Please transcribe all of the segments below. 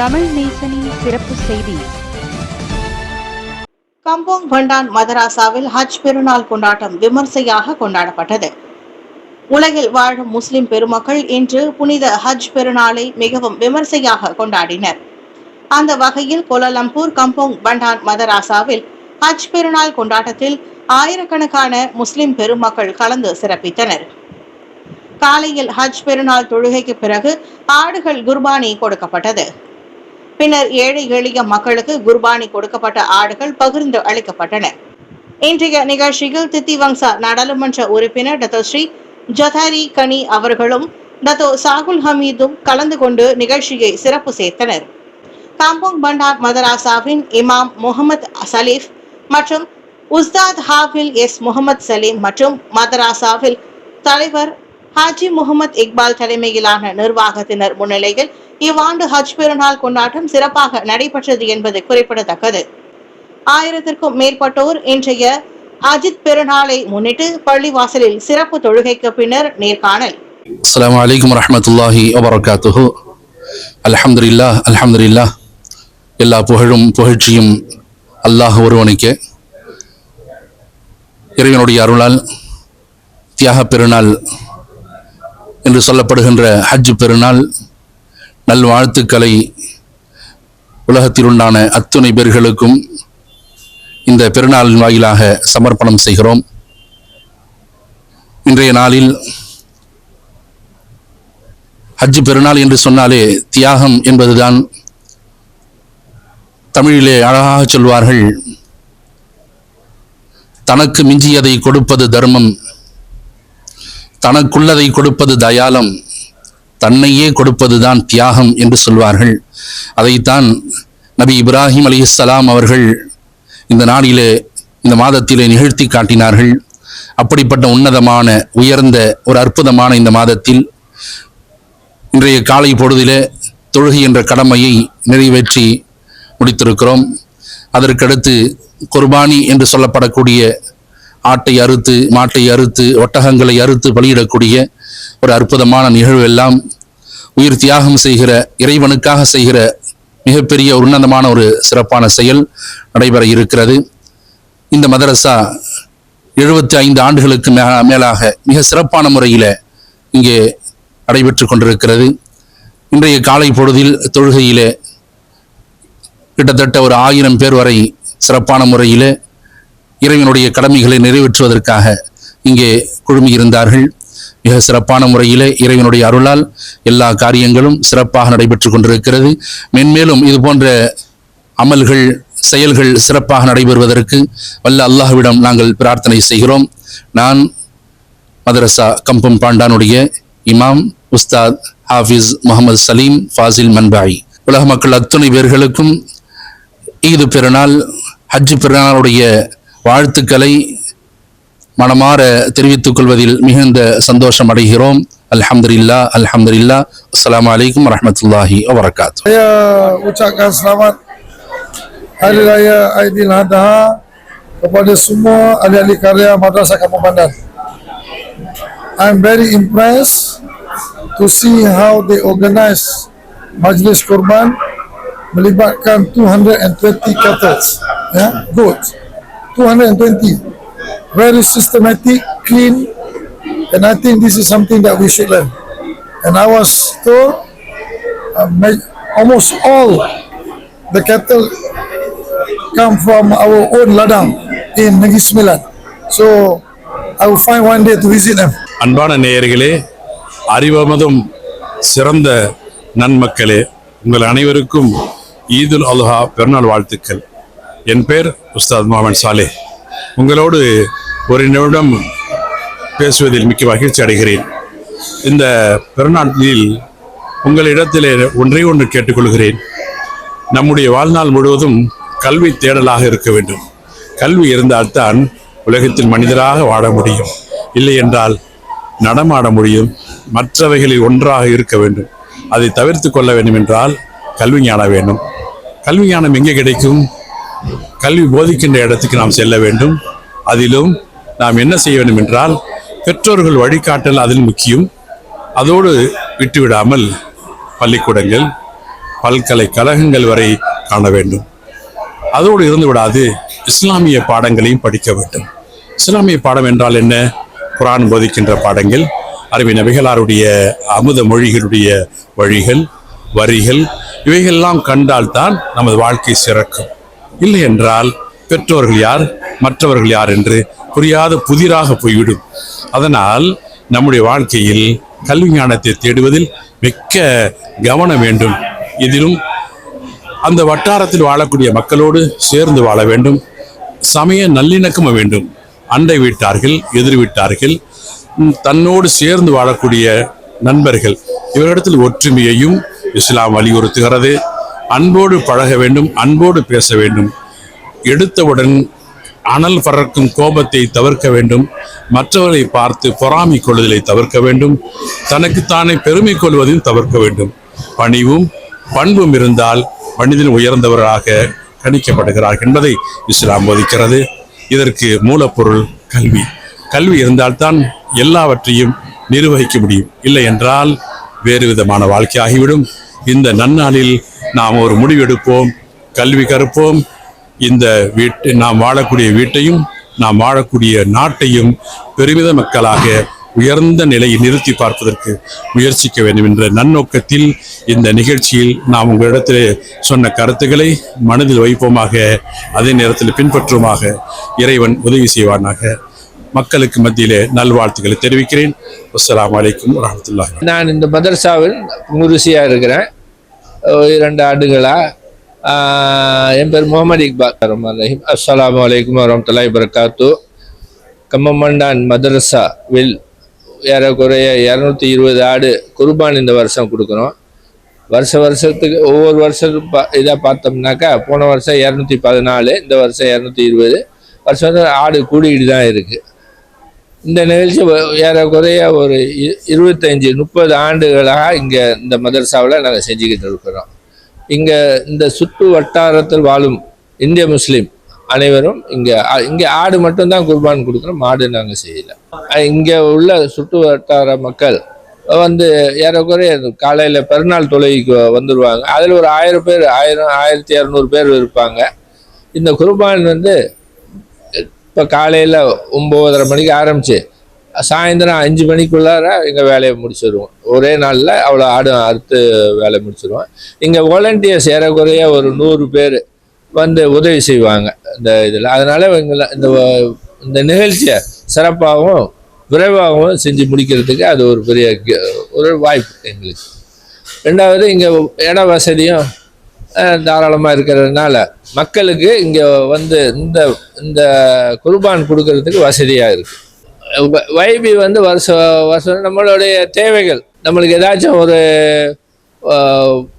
தமிழ் நேசனின் சிறப்பு செய்தி. கம்போங் பண்டான் மதராசாவில் ஹஜ் பெருநாள் கொண்டாட்டம் விமர்சையாக கொண்டாடப்பட்டது. உலகில் வாழும் முஸ்லிம் பெருமக்கள் இன்று புனித ஹஜ் பெருநாளை மிகவும் விமர்சையாக கொண்டாடினர். அந்த வகையில் கோலாலம்பூர் கம்போங் பண்டான் மதராசாவில் ஹஜ் பெருநாள் கொண்டாட்டத்தில் ஆயிரக்கணக்கான முஸ்லிம் பெருமக்கள் கலந்து சிறப்பித்தனர். காலையில் ஹஜ் பெருநாள் தொழுகைக்கு பிறகு ஆடுகள் குர்பானி கொடுக்கப்பட்டது. பின்னர் ஏழை எளிய மக்களுக்கு குர்பானி கொடுக்கப்பட்ட ஆடுகள் பகிர்ந்து அளிக்கப்பட்டன. இன்றைய நிகழ்ச்சியில் தித்திவங்சா நாடாளுமன்ற உறுப்பினர் டத்தோ ஸ்ரீ ஜதாரி கனி அவர்களும் டத்தோ சாகுல் ஹமீதும் கலந்து கொண்டு நிகழ்ச்சியை சிறப்பு சேர்த்தனர். காம்போங் பண்டார் மதராசாவின் இமாம் முகமது சலீஃப் மற்றும் உஸ்தாத் ஹாஃபில் எஸ் முகமது சலீம் மற்றும் மதராசாவில் தலைவர் ஹாஜி முகமது இக்பால் தலைமையிலான நிர்வாகத்தினர் முன்னிலையில் இவ்வாண்டு ஹஜ் பெருநாள் கொண்டாட்டம் சிறப்பாக நடைபெற்றது என்பது குறிப்பிடத்தக்கது. ஆயிரத்திற்கும் மேற்பட்டோர் இன்றைய அஜித் பெருநாளை முன்னிட்டு பள்ளிவாசலில் சிறப்பு தொழுகைக்கு பின்னர் நேர்காணல். அஸ்லாம் வலைக்கம் வரமத்துல்லாஹி வபரகாத்துஹு. அலமதுல்லா அலமதுல்லா எல்லா புகழும் புகழ்ச்சியும் அல்லாஹ் ஒருவனுக்கு. இறைவனுடைய அருளால் தியாக பெருநாள் என்று சொல்லப்படுகின்ற ஹஜ் பெருநாள் நல்வாழ்த்துக்களை உலகத்திலுண்டான அத்துணை பேர்களுக்கும் இந்த பெருநாளின் வாயிலாக சமர்ப்பணம் செய்கிறோம். இன்றைய நாளில் ஹஜ் பெருநாள் என்று சொன்னாலே தியாகம் என்பதுதான். தமிழிலே அழகாக சொல்வார்கள் தனக்கு மிஞ்சியதை கொடுப்பது தர்மம் தனக்குள்ளதை கொடுப்பது தயாலம் தன்னையே கொடுப்பதுதான் தியாகம் என்று சொல்வார்கள். அதைத்தான் நபி இப்ராஹிம் அலிஹிஸ்ஸலாம் அவர்கள் இந்த நாளிலே இந்த மாதத்திலே நிகழ்த்தி காட்டினார்கள். அப்படிப்பட்ட உன்னதமான உயர்ந்த ஒரு அற்புதமான இந்த மாதத்தில் இன்றைய காலை பொழுதிலே தொழுகை என்ற கடமையை நிறைவேற்றி முடித்திருக்கிறோம். அதற்கடுத்து குர்பானி என்று சொல்லப்படக்கூடிய ஆட்டை அறுத்து மாட்டை அறுத்து ஒட்டகங்களை அறுத்து பலியிடக்கூடிய ஒரு அற்புதமான நிகழ்வு எல்லாம் உயிர் தியாகம் செய்கிற இறைவனுக்காக செய்கிற மிகப்பெரிய உன்னதமான ஒரு சிறப்பான செயல் நடைபெற இருக்கிறது. இந்த மதரசா எழுபத்தி ஐந்து ஆண்டுகளுக்கு மே மேலாக மிக சிறப்பான முறையில் இங்கே நடைபெற்று கொண்டிருக்கிறது. இன்றைய காலை பொழுதில் தொழுகையிலே கிட்டத்தட்ட ஒரு ஆயிரம் பேர் வரை சிறப்பான முறையில் இறைவனுடைய கடமைகளை நிறைவேற்றுவதற்காக இங்கே குழுமியிருந்தார்கள். மிக சிறப்பான முறையிலே இறைவனுடைய அருளால் எல்லா காரியங்களும் சிறப்பாக நடைபெற்று கொண்டிருக்கிறது. மென்மேலும் இது போன்ற அமல்கள் செயல்கள் சிறப்பாக நடைபெறுவதற்கு வல்ல அல்லாஹ்விடம் நாங்கள் பிரார்த்தனை செய்கிறோம். நான் மதரசா கம்பம் பாண்டானுடைய இமாம் உஸ்தாத் ஹாஃபிஸ் முகமது சலீம் ஃபாசில் மன்பாய். உலக மக்கள் அத்துணை பேர்களுக்கும் ஈது பெருநாள் ஹஜ் பெருநாளுடைய வாழ்த்துக்களை மனமாற தெரிவித்துக் கொள்வதில் மிகுந்த சந்தோஷம் அடைகிறோம் அல்ஹம்துலில்லா அல்ஹம்துலில்லா அஸ்ஸலாமு அலைக்கும் வரஹ்மத்துல்லாஹி வபரகாத்து Saya ucapkan selamat Hari Raya Aidiladha kepada semua ahli-ahli karya Madrasah Kampung Bandar. I'm very impressed to see how they organize Majlis Korban melibatkan 220 cattle, yeah, goats, 220. Very systematic, clean, and I think this is something that we should learn. And I was told uh, almost all the cattle come from our own ladang in Negeri Sembilan. So I will find one day to visit them. அன்பான நேயர்களே அறிவமதும் சிறந்த நன்மக்களே உங்கள் அனைவருக்கும் ஈதுல் அல்ஹா பெருநாள் வாழ்த்துக்கள் என் பேர் உஸ்தாத் முகமது சாலே. உங்களோடு ஒரு நிமிடம் பேசுவதில் மிக்க மகிழ்ச்சி அடைகிறேன். இந்த பெருநாட்டில் உங்களிடத்திலே ஒன்றே ஒன்று கேட்டுக்கொள்கிறேன். நம்முடைய வாழ்நாள் முழுவதும் கல்வி தேடலாக இருக்க வேண்டும். கல்வி இருந்தால்தான் உலகத்தில் மனிதராக வாழ முடியும். இல்லை என்றால் நடமாட முடியும். மற்றவைகளில் ஒன்றாக இருக்க வேண்டும். அதை தவிர்த்து கொள்ள வேண்டும் என்றால் கல்வி ஞானம் வேண்டும். கல்வி ஞானம் எங்கே கிடைக்கும்? கல்வி போதிக்கின்ற இடத்துக்கு நாம் செல்ல வேண்டும். அதிலும் நாம் என்ன செய்ய வேண்டும் என்றால் பெற்றோர்கள் வழிகாட்டல் அதில் முக்கியம். அதோடு விட்டுவிடாமல் பள்ளிக்கூடங்கள் பல்கலைக்கழகங்கள் வரை காண வேண்டும். அதோடு இருந்து விடாது இஸ்லாமிய பாடங்களையும் படிக்க வேண்டும். இஸ்லாமிய பாடம் என்றால் என்ன? குரான் போதிக்கின்ற பாடங்கள் அரபி நபிகளாருடைய அமுத மொழிகளுடைய வழிகள் வரிகள் இவைகளெல்லாம் கண்டால்தான் நமது வாழ்க்கை சிறக்கும். இல்லை என்றால் பெற்றோர்கள் யார்? மற்றவர்கள் யார் என்று புரியாத புதிராக போய்விடும். அதனால் நம்முடைய வாழ்க்கையில் கல்வி ஞானத்தை தேடுவதில் மிக்க கவனம் வேண்டும். இதிலும் அந்த வட்டாரத்தில் வாழக்கூடிய மக்களோடு சேர்ந்து வாழ வேண்டும். சமய நல்லிணக்கம் வேண்டும். அண்டை வீட்டார்கள் எதிர் வீட்டார்கள் தன்னோடு சேர்ந்து வாழக்கூடிய நண்பர்கள் இவரிடத்தில் ஒற்றுமையையும் இஸ்லாம் வலியுறுத்துகிறது. அன்போடு பழக வேண்டும் அன்போடு பேச வேண்டும். எடுத்தவுடன் அனல் பறக்கும் கோபத்தை தவிர்க்க வேண்டும். மற்றவர்களை பார்த்து பொறாமை கொள்வதை தவிர்க்க வேண்டும். தனக்குத்தானே பெருமை கொள்வதையும் தவிர்க்க வேண்டும். பணிவும் பண்பும் இருந்தால் மனிதன் உயர்ந்தவராக கணிக்கப்படுகிறார் என்பதை இஸ்லாம் போதிக்கிறது. இதற்கு மூலப்பொருள் கல்வி. கல்வி இருந்தால்தான் எல்லாவற்றையும் நிர்வகிக்க முடியும். இல்லை என்றால் வேறு விதமான வாழ்க்கை ஆகிவிடும் இந்த நன்னாளில் நாம் ஒரு முடிவெடுப்போம் கல்வி கற்போம் இந்த வீட்டு நாம் வாழக்கூடிய வீட்டையும் நாம் வாழக்கூடிய நாட்டையும் பெருமித மக்களாக உயர்ந்த நிலையில் நிறுத்தி பார்ப்பதற்கு முயற்சிக்க வேண்டும் என்ற நன்னோக்கத்தில் இந்த நிகழ்ச்சியில் நாம் உங்களிடத்தில் சொன்ன கருத்துக்களை மனதில் வைப்போமாக அதே நேரத்தில் பின்பற்றுவோமாக இறைவன் உதவி செய்வானாக. மக்களுக்கு மத்தியிலே நல்வாழ்த்துக்களை தெரிவிக்கிறேன். அஸ்லாம் அலைக்கும் வரமத்துல்லா நான் இந்த மதரசாவில் முருசியாக இருக்கிறேன். இரண்டு ஆண்டுகளாக என் பேர் முகமது இக்பால் ரஹ்மான் ரஹீம் அஸ்ஸலாமு அலைக்கும் வரமத்துல்லாஹி வரகாத்து கம்மமண்டான் மதரசாவில் ஏறக்குறைய இரநூத்தி இருபது ஆடு குர்பான் இந்த வருஷம் கொடுக்குறோம் வருஷ வருஷத்துக்கு ஒவ்வொரு வருஷம் பா இதாக பார்த்தோம்னாக்கா போன வருஷம் இரநூத்தி பதினாலு இந்த வருஷம் இரநூத்தி இருபது வருஷம் வருஷம் ஆடு கூடிக்கிட்டு தான் இருக்குது இந்த நிகழ்ச்சி வ- ஏறக்குறைய ஒரு இருபத்தஞ்சி முப்பது ஆண்டுகளாக இங்கே இந்த மதரசாவில் நாங்கள் செஞ்சுக்கிட்டு இருக்கிறோம். இங்கே இந்த சுற்று வட்டாரத்தில் வாழும் இந்திய முஸ்லீம் அனைவரும் இங்கே இங்கே ஆடு மட்டும்தான் குர்பான் கொடுக்குறோம் மாடு நாங்கள் செய்யலை. இங்கே உள்ள சுற்று வட்டார மக்கள் வந்து ஏறக்குறைய காலையில் பெருநாள் தொழுகைக்கு வந்துடுவாங்க அதில் ஒரு ஆயிரம் பேர் ஆயிரம் ஆயிரத்தி இரநூறு பேர் இருப்பாங்க. இந்த குர்பான் வந்து இப்போ காலையில் ஒம்போதரை மணிக்கு ஆரம்பிச்சு சாயந்தரம் அஞ்சு மணிக்குள்ளார எங்கள் வேலையை முடிச்சிடுவோம் ஒரே நாளில் அவ்வளோ ஆடு அறுத்து வேலையை முடிச்சிடுவோம் இங்கே வாலண்டியர்ஸ் ஏறக்குறைய ஒரு நூறு பேர் வந்து உதவி செய்வாங்க இந்த இதில். அதனால் எங்களை இந்த இந்த நிகழ்ச்சியை சிறப்பாகவும் விரைவாகவும் செஞ்சு முடிக்கிறதுக்கு அது ஒரு பெரிய கி- ஒரு வாய்ப்பு எங்களுக்கு. ரெண்டாவது இங்கே இட வசதியும் தாராளமாக இருக்கிறதுனால மக்களுக்கு இங்கே வந்து இந்த இந்த குர்பான் கொடுக்கறதுக்கு வசதியாக இருக்குது வைபி வந்து வருஷம் வருஷம் நம்மளுடைய தேவைகள். நம்மளுக்கு ஏதாச்சும் ஒரு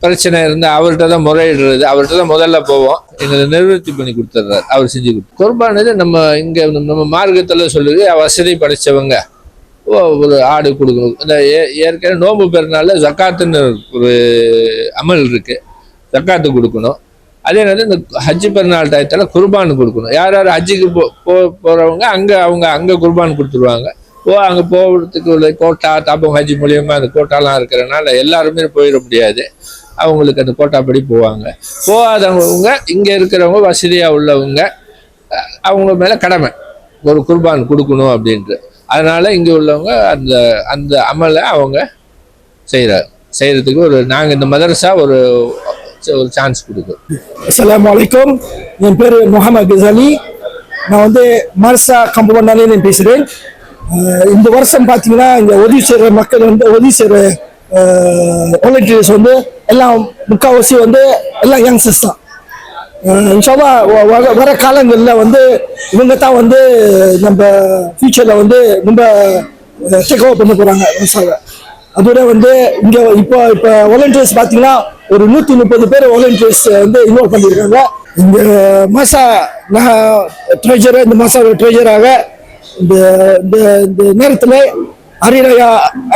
பிரச்சனை இருந்தால் அவர்கிட்ட தான் முறையிடுறது. அவர்கிட்ட தான் முதல்ல போவோம். எங்களை நிவர்த்தி பண்ணி கொடுத்துட்றாரு. அவர் செஞ்சு கொடுத்து. குர்பான் இது நம்ம இங்கே நம்ம மார்க்கத்தில் சொல்லுது வசதி படைச்சவங்க ஓ, ஒரு ஆடு கொடுக்கணும். இந்த ஏ- ஏற்கனவே நோன்பு பெருநாள்ல ஜக்காத்துன்னு ஒரு அமல் இருக்குது ஜக்காத்து கொடுக்கணும். அதே நேரத்தில் இந்த ஹஜ்ஜு பெருநாள் டயத்தில் குர்பான் கொடுக்கணும். யார் யார் ஹஜ்ஜுக்கு போ போ- அங்கே அவங்க அங்கே குர்பான் கொடுத்துருவாங்க. ஓ அங்கே போகிறதுக்கு உள்ள கோட்டா தாபம் ஹஜ்ஜி மூலியமாக அந்த கோட்டாலாம் இருக்கிறனால எல்லாருமே போயிட முடியாது. அவங்களுக்கு அந்த கோட்டா படி போவாங்க. போகாதவங்க இங்கே இருக்கிறவங்க வசதியாக உள்ளவங்க அவங்க மேலே கடமை. ஒரு குர்பான் கொடுக்கணும் அப்படின்ட்டு. அதனால் இங்கே உள்ளவங்க அந்த அந்த அமலை அவங்க செய்கிறார் செய்கிறதுக்கு ஒரு நாங்கள் இந்த மதரசா ஒரு ஒரு சான்ஸ் கொடுக்கும். அஸ்லாம் வலைக்கம் என் பேர் முகமது கசாலி. நான் வந்து மர்சா கம்பவனாலே பேசுகிறேன் இந்த வருஷம் பார்த்தீங்கன்னா இங்கே உதவி செய்கிற மக்கள் வந்து உதவி செய்கிற வாலண்டியர்ஸ் வந்து எல்லாம் முக்கால்வாசி வந்து எல்லாம் யங்ஸ்டர்ஸ் தான். அஹ் வ- வர வர காலங்களில் வந்து இவங்க தான் வந்து நம்ம ஃபியூச்சரில் வந்து ரொம்ப டேக் ஓவர் பண்ண போகிறாங்க மர்சாவை அதோட வந்து இங்கே இப்போ இப்போ வாலண்டியர்ஸ் பார்த்தீங்கன்னா ஒரு நூற்றி முப்பது பேர் வாலண்டியர்ஸ் வந்து இன்வால்வ் பண்ணியிருக்காங்க. இந்த மாசா நான் ட்ரெஜர் இந்த மாசம் ட்ரெஜராக இந்த இந்த இந்த நேரத்தில் அரிரயா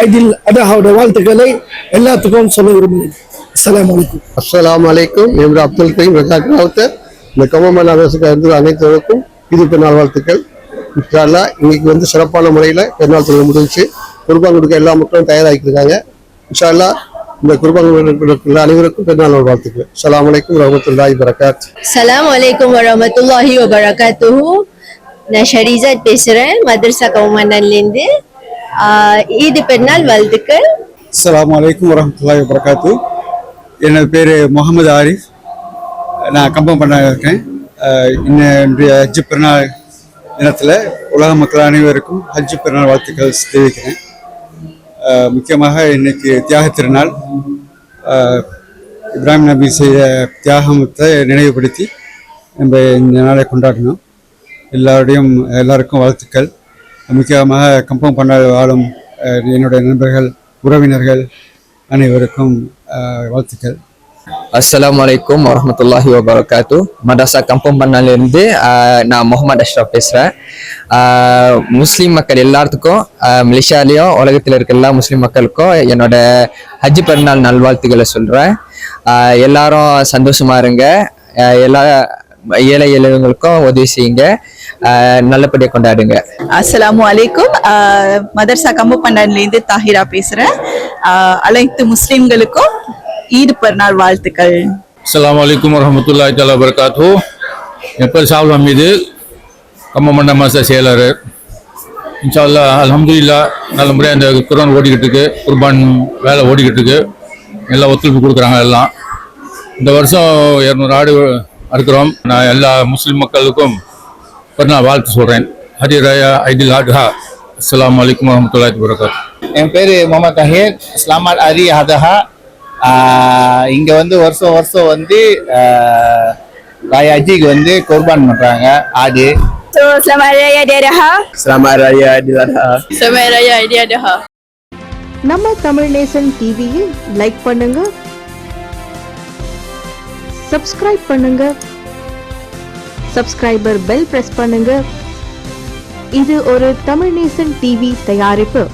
ஐடில் அடாஹோட வாழ்த்துக்களை எல்லாத்துக்கும் சொல்ல விரும்புகிறேன். அஸ்லாம் வலைக்கும் அஸ்லாம் அலைக்கும். என்ற அப்துல் கரீம் ரஜாக் ராவுத்தர் இந்த கமமன் அரசுக்கு இருந்து அனைத்தவருக்கும் இது பெருநாள் வாழ்த்துக்கள். இன்ஷால்லா இன்னைக்கு வந்து சிறப்பான முறையில் பெருநாள் தொழில் முடிஞ்சு குர்பான் கொடுக்க எல்லா மக்களும் தயாராகிட்டு இருக்காங்க. இன்ஷால்லா இந்த குடும்பங்களுக்குள்ள அனைவருக்கும் பெருநாள் வாழ்த்துக்கள். அஸ்ஸலாமு அலைக்கும் வரமத்துல்லாஹி வரகாத் Assalamualaikum warahmatullahi wabarakatuh. நான் ஷரிசாத் பேசுறேன் மதரசா கவுமண்டன்லேருந்து ஈது பெருநாள் வாழ்த்துக்கள். அஸ்ஸலாமு அலைக்கும் வரமத்துல்லாஹி வபரகாத்து. எனது பேர் முகமது ஆரிஃப். நான் கம்பம் பண்ண இருக்கேன். இன்றைய ஹஜ்ஜு பெருநாள் தினத்தில் உலக மக்கள் அனைவருக்கும் ஹஜ்ஜு பெருநாள் வாழ்த்துக்கள் தெரிவிக்கிறேன். முக்கியமாக இன்னைக்கு தியாக திருநாள். இப்ராஹிம் நபி செய்த தியாகத்தை நினைவுபடுத்தி நம்ம இந்த நாளை கொண்டாடணும். எல்லாருடையும் எல்லாருக்கும் வாழ்த்துக்கள். முக்கியமாக கம்பம் பண்ண வாழும் என்னுடைய நண்பர்கள் உறவினர்கள் அனைவருக்கும் வாழ்த்துக்கள். அஸ்ஸலாமு அலைக்கும் வபரகாத்து மதரசா கம்பம் பண்ணாலிருந்து நான் முகமது அஷ்ரப் பேசுகிறேன் முஸ்லீம் மக்கள் எல்லாத்துக்கும் uh, மலேசியாலேயும் உலகத்தில் இருக்க எல்லா முஸ்லீம் மக்களுக்கும் என்னோட ஹஜ் பெருநாள் நல்வாழ்த்துக்களை சொல்கிறேன் uh, எல்லாரும் சந்தோஷமா இருங்க. Uh, எல்லா ஏழை எளியவங்களுக்கும் உதவி செய்யுங்க. நல்லபடியாக கொண்டாடுங்க. அஸ்லாம் அலைக்கும் மதர்சா கம்பு கம்பப்பண்டான்லேருந்து தாஹிரா பேசுகிறேன் அனைத்து முஸ்லீம்களுக்கும் ஈது பெருநாள் வாழ்த்துக்கள். அஸ்ஸலாமு அலைக்கும் வரஹ்மத்துல்லாஹி தஆலா வபரகாத்து என் பேர் சாவுல் ஹமீது கம்மமண்ட மாச செயலர் இன்ஷா அல்லாஹ் அல்ஹம்துலில்லா நல்ல முறையாக இந்த குரான் ஓடிக்கிட்டு இருக்கு குர்பான் வேலை ஓடிக்கிட்டு இருக்கு எல்லாம் ஒத்துழைப்பு கொடுக்குறாங்க எல்லாம். இந்த வருஷம் இரநூறு ஆடு அறுக்கிறோம். நான் எல்லா முஸ்லிம் மக்களுக்கும் பெருநாள் வாழ்த்து சொல்கிறேன் ஹரி ராயா ஐடில் ஆட்ஹா அஸ்ஸலாமு அலைக்கும் வரஹ்மத்துல்லாஹி வபரகாத்து என் பேர் முகமது தஹீர். இஸ்லாமாட் அரி ஹதஹா. இங்க வந்து வருஷம் வருஷம் வந்து ராயா அஜிக்கு வந்து குர்பான் பண்றாங்க ஆடு So, selamat raya Idul Adha. Selamat Raya Idul Adha. Selamat raya Idul Adha. நம்ம தமிழ் நேசன் டிவியை லைக் பண்ணுங்க சப்ஸ்கிரைப் பண்ணுங்க சப்ஸ்கிரைபர் பெல் பிரஸ் பண்ணுங்க இது ஒரு தமிழ் நேசன் டிவி தயாரிப்பு